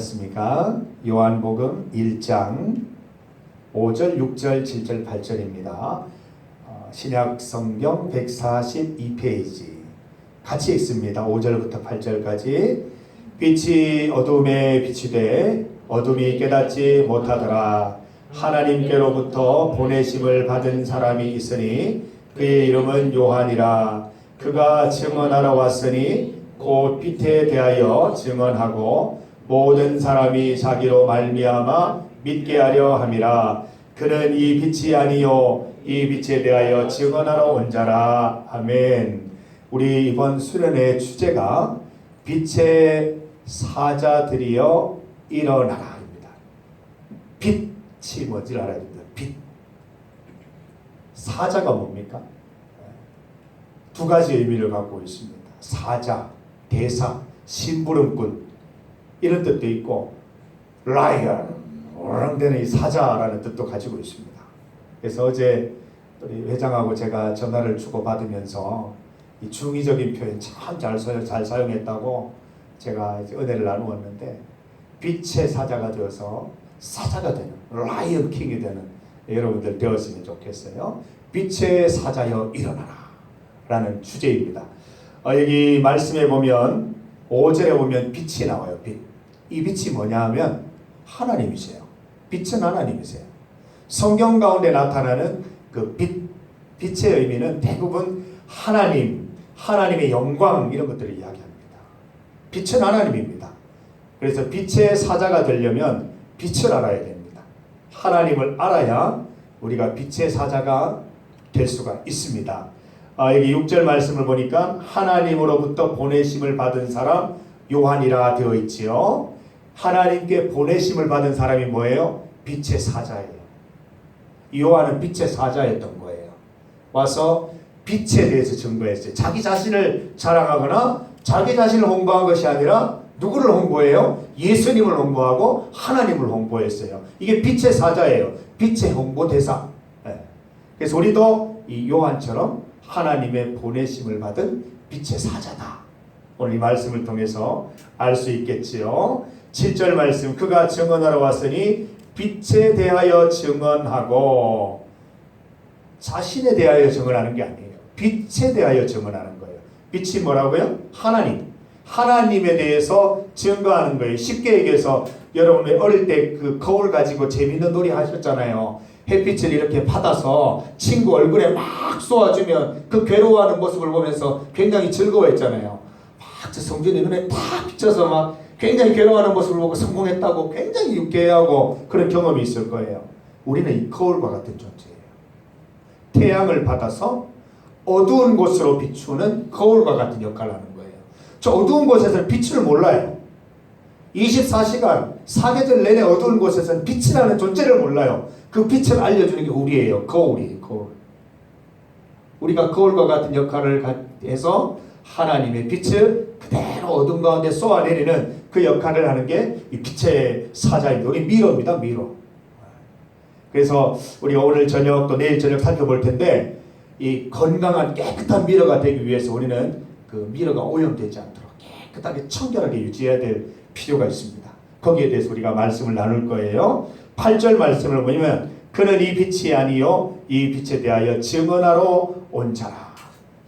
습니까 요한복음 1장 5절, 6절, 7절, 8절입니다. 어, 신약 성경 142페이지 같이 읽습니다. 5절부터 8절까지 빛이 어둠에 돼 어둠이 깨닫지 못하더라. 하나님께로부터 보내심을 받은 사람이 있으니 그의 이름은 요한이라. 그가 증언하러 왔으니 곧 빛에 대하여 증언하고 모든 사람이 자기로 말미암아 믿게 하려 함이라. 그는 이 빛이 아니요 이 빛에 대하여 증언하러 온 자라. 아멘. 우리 이번 수련의 주제가 빛의 사자들이여 일어나라입니다. 빛이 뭔지 알아야 됩니다. 빛. 사자가 뭡니까? 두 가지 의미를 갖고 있습니다. 사자 대사 심부름꾼 이런 뜻도 있고 라이언 오랑되는 이 사자라는 뜻도 가지고 있습니다. 그래서 어제 우리 회장하고 제가 전화를 주고 받으면서 이 중의적인 표현 참 잘 잘 사용했다고 제가 은혜를 나누었는데 빛의 사자가 되어서 사자가 되는 라이언 킹이 되는 여러분들 되었으면 좋겠어요. 빛의 사자여 일어나라 라는 주제입니다. 어, 여기 말씀에 보면 5절에 보면 빛이 나와요. 빛. 이 빛이 뭐냐 하면 하나님이세요. 빛은 하나님이세요. 성경 가운데 나타나는 그 빛, 빛의 의미는 대부분 하나님, 하나님의 영광 이런 것들을 이야기합니다. 빛은 하나님입니다. 그래서 빛의 사자가 되려면 빛을 알아야 됩니다. 하나님을 알아야 우리가 빛의 사자가 될 수가 있습니다. 아, 여기 6절 말씀을 보니까 하나님으로부터 보내심을 받은 사람 요한이라 되어 있지요. 하나님께 보내심을 받은 사람이 뭐예요? 빛의 사자예요. 요한은 빛의 사자였던 거예요. 와서 빛에 대해서 증거했어요. 자기 자신을 자랑하거나 자기 자신을 홍보한 것이 아니라 누구를 홍보해요? 예수님을 홍보하고 하나님을 홍보했어요. 이게 빛의 사자예요. 빛의 홍보 대사. 네. 그래서 우리도 이 요한처럼 하나님의 보내심을 받은 빛의 사자다. 오늘 이 말씀을 통해서 알 수 있겠지요. 7절 말씀 그가 증언하러 왔으니 빛에 대하여 증언하고 자신에 대하여 증언하는 게 아니에요. 빛에 대하여 증언하는 거예요. 빛이 뭐라고요? 하나님. 하나님에 대해서 증거하는 거예요. 쉽게 얘기해서 여러분 어릴 때 그 거울 가지고 재밌는 놀이 하셨잖아요. 햇빛을 이렇게 받아서 친구 얼굴에 막 쏘아주면 그 괴로워하는 모습을 보면서 굉장히 즐거워했잖아요. 막 성준이 눈에 다 비쳐서 막 굉장히 괴로워하는 모습을 보고 성공했다고 굉장히 유쾌하고 그런 경험이 있을 거예요. 우리는 이 거울과 같은 존재예요. 태양을 받아서 어두운 곳으로 비추는 거울과 같은 역할을 하는 거예요. 저 어두운 곳에서는 빛을 몰라요. 24시간 사계절 내내 어두운 곳에서는 빛이라는 존재를 몰라요. 그 빛을 알려주는 게 우리예요. 거울이에요. 거울. 우리가 거울과 같은 역할을 해서 하나님의 빛을 그대로 어둠 가운데 쏘아내리는 그 역할을 하는 게 이 빛의 사자입니다. 우리 미로입니다. 미로. 그래서 우리가 오늘 저녁 또 내일 저녁 살펴볼 텐데 이 건강한 깨끗한 미러가 되기 위해서 우리는 그 미러가 오염되지 않도록 깨끗하게 청결하게 유지해야 될 필요가 있습니다. 거기에 대해서 우리가 말씀을 나눌 거예요. 8절 말씀을 보면 그는 이 빛이 아니요 이 빛에 대하여 증언하러 온 자라.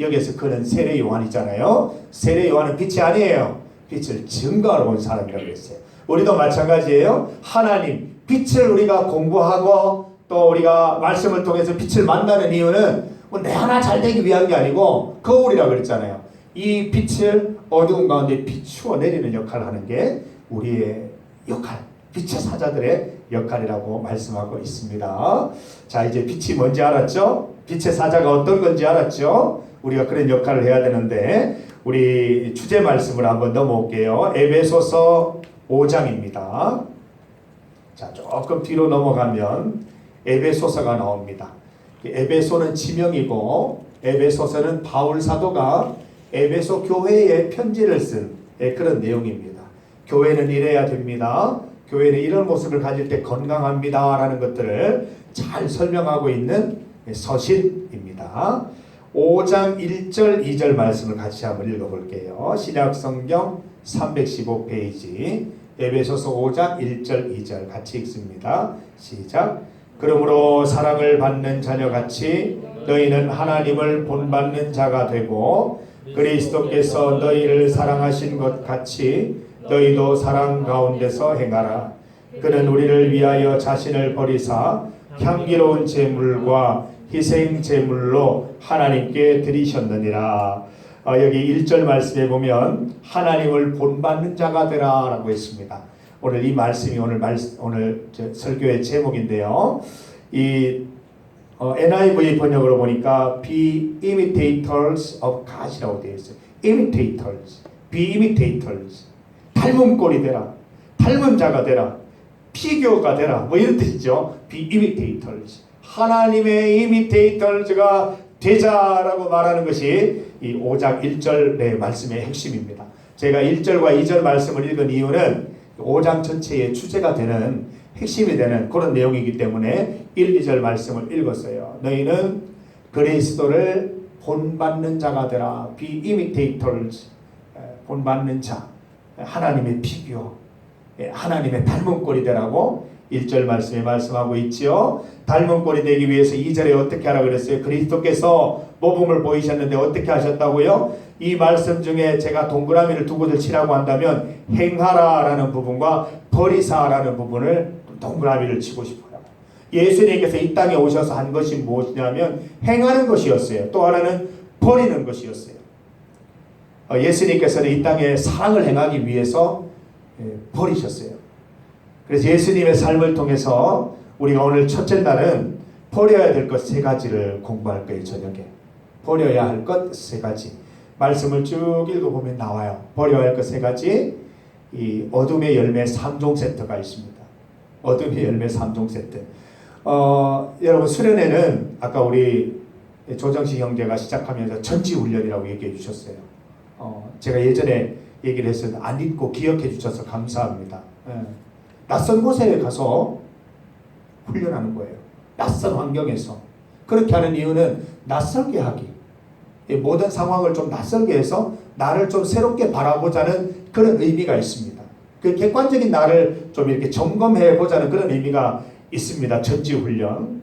여기에서 그는 세례 요한이잖아요. 세례 요한은 빛이 아니에요. 빛을 증거하러 온 사람이라고 했어요. 우리도 마찬가지예요. 하나님 빛을 우리가 공부하고 또 우리가 말씀을 통해서 빛을 만나는 이유는 뭐내 하나 잘 되기 위한 게 아니고 거울이라고 그랬잖아요. 이 빛을 어두운 가운데 비추어 내리는 역할을 하는 게 우리의 역할, 빛의 사자들의 역할이라고 말씀하고 있습니다. 자, 이제 빛이 뭔지 알았죠? 빛의 사자가 어떤 건지 알았죠? 우리가 그런 역할을 해야 되는데 우리 주제 말씀을 한번 넘어올게요. 에베소서 5장입니다. 자, 조금 뒤로 넘어가면 에베소서가 나옵니다. 에베소는 지명이고 에베소서는 바울 사도가 에베소 교회에 편지를 쓴 예, 그런 내용입니다. 교회는 이래야 됩니다. 교회는 이런 모습을 가질 때 건강합니다 라는 것들을 잘 설명하고 있는 서신입니다. 5장 1절 2절 말씀을 같이 한번 읽어볼게요. 신약 성경 315페이지 에베소서 5장 1절 2절 같이 읽습니다. 시작. 그러므로 사랑을 받는 자녀같이 너희는 하나님을 본받는 자가 되고 그리스도께서 너희를 사랑하신 것 같이 너희도 사랑 가운데서 행하라. 그는 우리를 위하여 자신을 버리사 향기로운 제물과 희생 제물로 하나님께 드리셨느니라. 어, 여기 1절 말씀에 보면 하나님을 본받는 자가 되라라고 했습니다. 오늘 이 말씀이 오늘 말 오늘 저 설교의 제목인데요. 이 어, NIV 번역으로 보니까 be imitators of God이라고 되어 있어요. imitators, be imitators. 닮은 꼴이 되라. 닮은 자가 되라. 피규어가 되라. 뭐 이런 뜻이죠. be imitators. 하나님의 imitators가 되자라고 말하는 것이 이 5장 1절의 말씀의 핵심입니다. 제가 1절과 2절 말씀을 읽은 이유는 5장 전체의 주제가 되는 핵심이 되는 그런 내용이기 때문에 1, 2절 말씀을 읽었어요. 너희는 그리스도를 본받는 자가 되라. Be imitators. 에, 본받는 자. 하나님의 피규어. 예, 하나님의 닮은 꼴이 되라고 1절 말씀에 말씀하고 있지요. 닮은 꼴이 되기 위해서 2절에 어떻게 하라 그랬어요? 그리스도께서 모범을 보이셨는데 어떻게 하셨다고요? 이 말씀 중에 제가 동그라미를 두 곳을 치라고 한다면 행하라라는 부분과 버리사라는 부분을 동그라미를 치고 싶어요. 예수님께서 이 땅에 오셔서 한 것이 무엇이냐면 행하는 것이었어요. 또 하나는 버리는 것이었어요. 어, 예수님께서는 이 땅에 사랑을 행하기 위해서 예, 버리셨어요. 그래서 예수님의 삶을 통해서 우리가 오늘 첫째 날은 버려야 될 것 세 가지를 공부할 거예요, 저녁에. 버려야 할 것 세 가지. 말씀을 쭉 읽어보면 나와요. 버려야 할 것 세 가지. 이 어둠의 열매 3종 세트가 있습니다. 어둠의 열매 3종 세트. 어, 여러분, 수련회는 아까 우리 조정식 형제가 시작하면서 전지훈련이라고 얘기해 주셨어요. 어, 제가 예전에 얘기를 했었는데 안 잊고 기억해 주셔서 감사합니다. 예. 낯선 곳에 가서 훈련하는 거예요. 낯선 환경에서. 그렇게 하는 이유는 낯설게 하기. 이 모든 상황을 좀 낯설게 해서 나를 좀 새롭게 바라보자는 그런 의미가 있습니다. 그 객관적인 나를 좀 이렇게 점검해 보자는 그런 의미가 있습니다. 전지 훈련.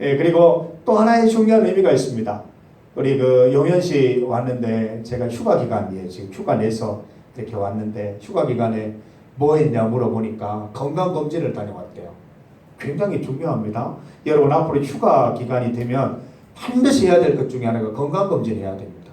예, 그리고 또 하나의 중요한 의미가 있습니다. 우리 그 용현 씨 왔는데 제가 휴가 기간이에요. 지금 휴가 내서 이렇게 왔는데 휴가 기간에 뭐 했냐 물어보니까 건강 검진을 다녀왔대요. 굉장히 중요합니다. 여러분 앞으로 휴가 기간이 되면 반드시 해야 될 것 중에 하나가 건강 검진 해야 됩니다.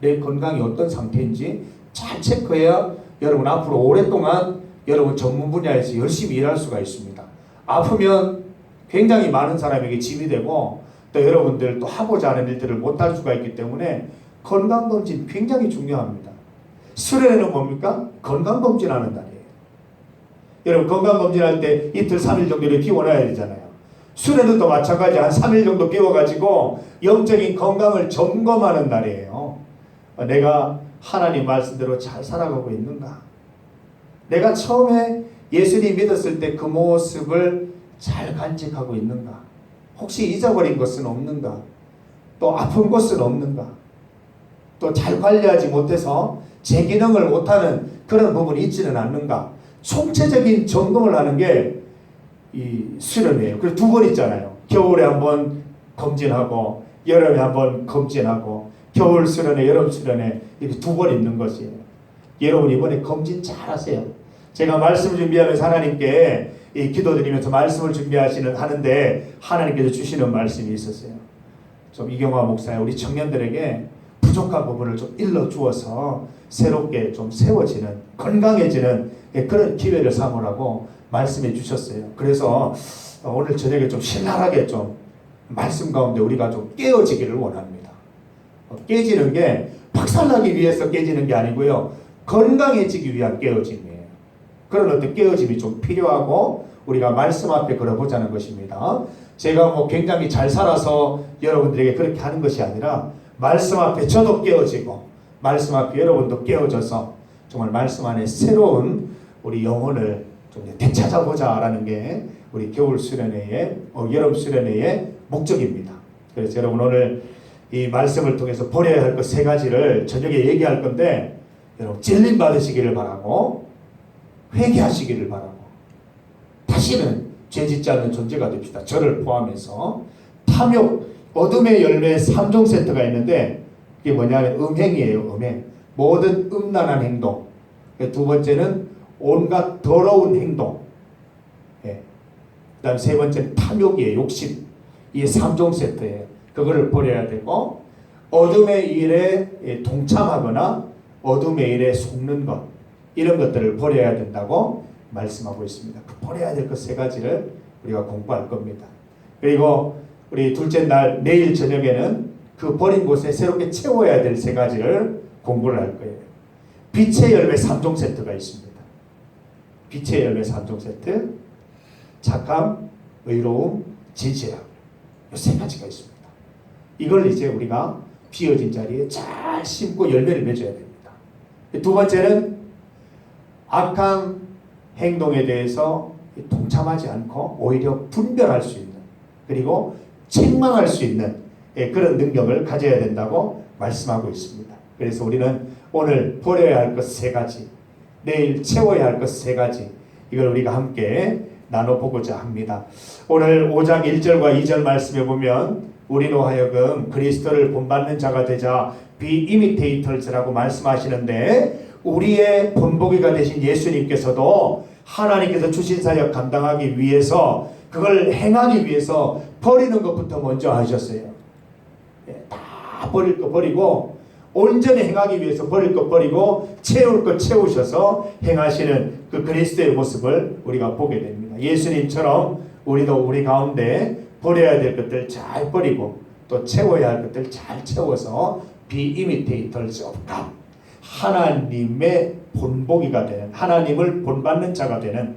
내 건강이 어떤 상태인지 잘 체크해야 여러분 앞으로 오랫동안 여러분 전문 분야에서 열심히 일할 수가 있습니다. 아프면 굉장히 많은 사람에게 짐이 되고 또 여러분들 또 하고자 하는 일들을 못할 수가 있기 때문에 건강 검진 굉장히 중요합니다. 수련회는 뭡니까? 건강 검진하는 날이에요. 여러분 건강 검진할 때 이틀 3일 정도를 비워놔야 되잖아요. 수련회도 마찬가지 한 3일 정도 비워가지고 영적인 건강을 점검하는 날이에요. 어, 내가 하나님 말씀대로 잘 살아가고 있는가? 내가 처음에 예수님 믿었을 때 그 모습을 잘 간직하고 있는가? 혹시 잊어버린 것은 없는가? 또 아픈 것은 없는가? 또 잘 관리하지 못해서 제 기능을 못하는 그런 부분이 있지는 않는가? 총체적인 점검을 하는 게 이 수련이에요. 그래서 두번 있잖아요. 겨울에 한 번 검진하고 여름에 한 번 검진하고 겨울 수련회, 여름 수련회 이렇게 두 번 있는 것이에요. 여러분 이번에 검진 잘 하세요. 제가 말씀 준비하면서 하나님께 이 기도드리면서 말씀을 준비하시는 하는데 하나님께서 주시는 말씀이 있었어요. 좀 이경화 목사의 우리 청년들에게 부족한 부분을 좀 일러 주어서 새롭게 좀 세워지는 건강해지는 그런 기회를 삼으라고 말씀해 주셨어요. 그래서 오늘 저녁에 좀 신랄하게 좀 말씀 가운데 우리가 좀 깨어지기를 원합니다. 어, 깨지는 게 박살나기 위해서 깨지는 게 아니고요. 건강해지기 위한 깨어짐이에요. 그런 어떤 깨어짐이 좀 필요하고 우리가 말씀 앞에 걸어보자는 것입니다. 제가 뭐 굉장히 잘 살아서 여러분들에게 그렇게 하는 것이 아니라 말씀 앞에 저도 깨어지고 말씀 앞에 여러분도 깨어져서 정말 말씀 안에 새로운 우리 영혼을 좀 되찾아보자라는 게 우리 겨울 수련회의 어, 여름 수련회의 목적입니다. 그래서 여러분 오늘 이 말씀을 통해서 버려야 할 것 세 가지를 저녁에 얘기할 건데 여러분 찔림 받으시기를 바라고 회개하시기를 바라고 다시는 죄 짓지 않는 존재가 됩시다. 저를 포함해서 탐욕 어둠의 열매 3종 세트가 있는데 그게 뭐냐면 음행이에요. 음행 모든 음란한 행동 두 번째는 온갖 더러운 행동 예. 그다음 세 번째는 탐욕이에요. 욕심 이 3종 세트예요. 그거를 버려야 되고 어둠의 일에 예, 동참하거나 어둠의 일에 속는 것 이런 것들을 버려야 된다고 말씀하고 있습니다. 그 버려야 될 것 세 가지를 우리가 공부할 겁니다. 그리고 우리 둘째 날 내일 저녁에는 그 버린 곳에 새롭게 채워야 될 세 가지를 공부를 할 거예요. 빛의 열매 3종 세트가 있습니다. 빛의 열매 3종 세트, 착함, 의로움, 진실함 이세 가지가 있습니다. 이걸 이제 우리가 비어진 자리에 잘 심고 열매를 맺어야 됩니다. 두 번째는 악한 행동에 대해서 동참하지 않고 오히려 분별할 수 있는 그리고 책망할 수 있는 예, 그런 능력을 가져야 된다고 말씀하고 있습니다. 그래서 우리는 오늘 버려야 할 것 세 가지, 내일 채워야 할 것 세 가지 이걸 우리가 함께 나눠보고자 합니다. 오늘 5장 1절과 2절 말씀에 보면 우리로 하여금 그리스도를 본받는 자가 되자 비이미테이터즈라고 말씀하시는데 우리의 본보기가 되신 예수님께서도 하나님께서 주신 사역 감당하기 위해서 그걸 행하기 위해서 버리는 것부터 먼저 하셨어요. 예, 다 버릴 거 버리고 온전히 행하기 위해서 버릴 것 버리고 채울 것 채우셔서 행하시는 그 그리스도의 모습을 우리가 보게 됩니다. 예수님처럼 우리도 우리 가운데 버려야 될 것들 잘 버리고 또 채워야 할 것들 잘 채워서 of God 하나님의 본보기가 되는 하나님을 본받는 자가 되는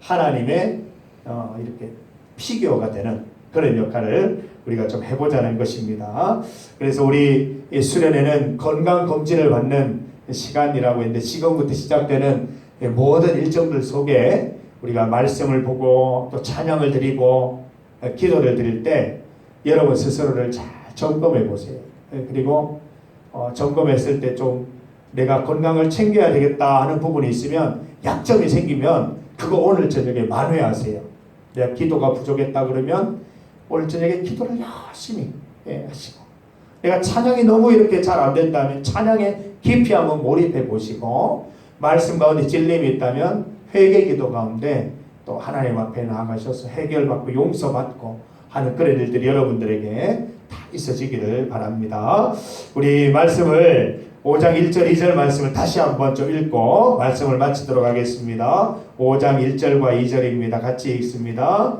하나님의 어, 이렇게 피규어가 되는 그런 역할을 우리가 좀 해보자는 것입니다. 그래서 우리 수련회는 건강 검진을 받는 시간이라고 했는데 지금부터 시작되는 모든 일정들 속에 우리가 말씀을 보고 또 찬양을 드리고 기도를 드릴 때 여러분 스스로를 잘 점검해 보세요. 그리고 어, 점검했을 때 좀 내가 건강을 챙겨야 되겠다 하는 부분이 있으면 약점이 생기면 그거 오늘 저녁에 만회하세요. 내가 기도가 부족했다 그러면 오늘 저녁에 기도를 열심히 예, 하시고 내가 찬양이 너무 이렇게 잘 안 된다면 찬양에 깊이 한번 몰입해 보시고 말씀 가운데 찔림이 있다면 회개 기도 가운데 또 하나님 앞에 나아가셔서 해결받고 용서받고 하는 그런 일들이 여러분들에게 다 있어지기를 바랍니다. 우리 말씀을 5장 1절 2절 말씀을 다시 한번 좀 읽고 말씀을 마치도록 하겠습니다. 5장 1절과 2절입니다. 같이 읽습니다.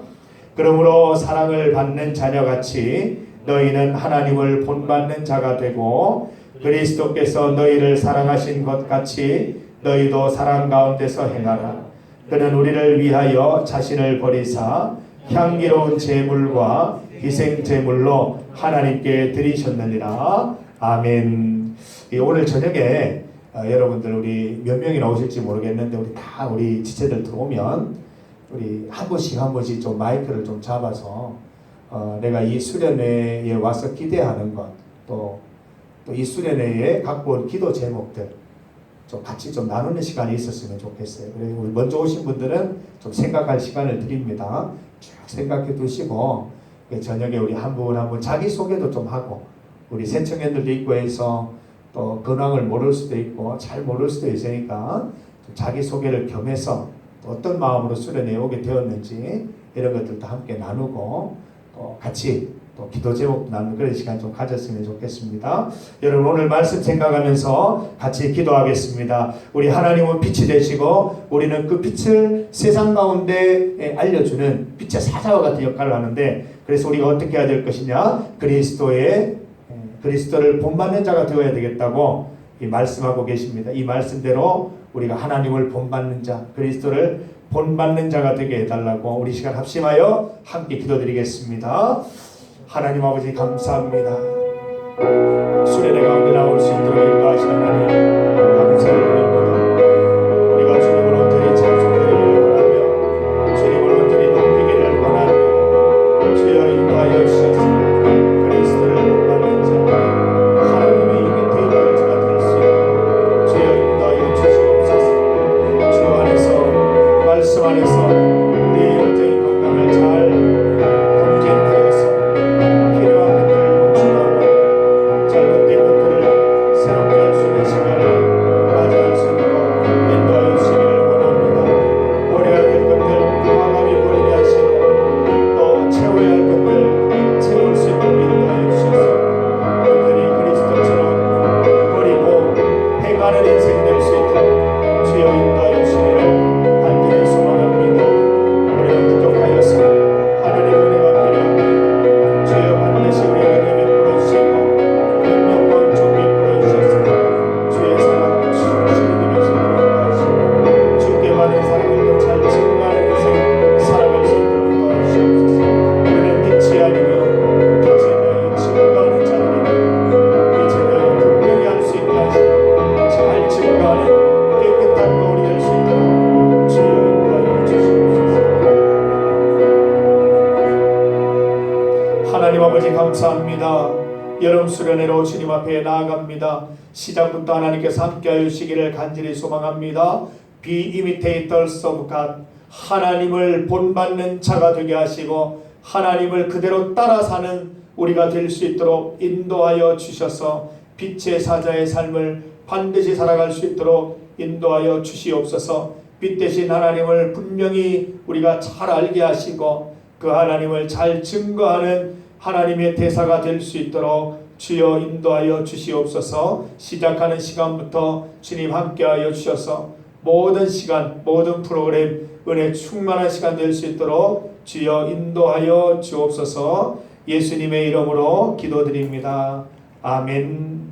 그러므로 사랑을 받는 자녀같이 너희는 하나님을 본받는 자가 되고 그리스도께서 너희를 사랑하신 것 같이 너희도 사랑 가운데서 행하라. 그는 우리를 위하여 자신을 버리사 향기로운 제물과 희생 제물로 하나님께 드리셨느니라. 아멘. 오늘 저녁에 어, 여러분들 우리 몇 명이 나오실지 모르겠는데 우리 다 우리 지체들 들어오면 우리 한 번씩 한 번씩 좀 마이크를 좀 잡아서 어, 내가 이 수련회에 와서 기대하는 것, 또, 또 이 수련회에 갖고 온 기도 제목들, 좀 같이 좀 나누는 시간이 있었으면 좋겠어요. 그리고 우리 먼저 오신 분들은 좀 생각할 시간을 드립니다. 쭉 생각해 두시고, 저녁에 우리 한 분 한 분 자기소개도 좀 하고, 우리 새청년들도 있고 해서 또 근황을 모를 수도 있고, 잘 모를 수도 있으니까, 자기소개를 겸해서 어떤 마음으로 수련회 오게 되었는지, 이런 것들도 함께 나누고, 어, 같이 또 기도 제목 나누는 그런 시간 좀 가졌으면 좋겠습니다. 여러분 오늘 말씀 생각하면서 같이 기도하겠습니다. 우리 하나님은 빛이 되시고 우리는 그 빛을 세상 가운데 알려주는 빛의 사자와 같은 역할을 하는데 그래서 우리가 어떻게 해야 될 것이냐 그리스도의 그리스도를 본받는 자가 되어야 되겠다고 말씀하고 계십니다. 이 말씀대로 우리가 하나님을 본받는 자 그리스도를 본받는 자가 되게 해달라고 우리 시간 합심하여 함께 기도드리겠습니다. 하나님 아버지 감사합니다. 가운데 나올 수 있도록 인도하시 하나님 감사를 드립니다. 감사합니다. 여름 수련회로 주님 앞에 나아갑니다. 시작부터 하나님께서 함께하여 주시기를 간절히 소망합니다. Be imitators of God. 하나님을 본받는 자가 되게 하시고 하나님을 그대로 따라 사는 우리가 될 수 있도록 인도하여 주셔서 빛의 사자의 삶을 반드시 살아갈 수 있도록 인도하여 주시옵소서. 빛 대신 하나님을 분명히 우리가 잘 알게 하시고 그 하나님을 잘 증거하는 하나님의 대사가 될 수 있도록 주여 인도하여 주시옵소서. 시작하는 시간부터 주님 함께하여 주셔서 모든 시간 모든 프로그램 은혜 충만한 시간 될 수 있도록 주여 인도하여 주옵소서. 예수님의 이름으로 기도드립니다. 아멘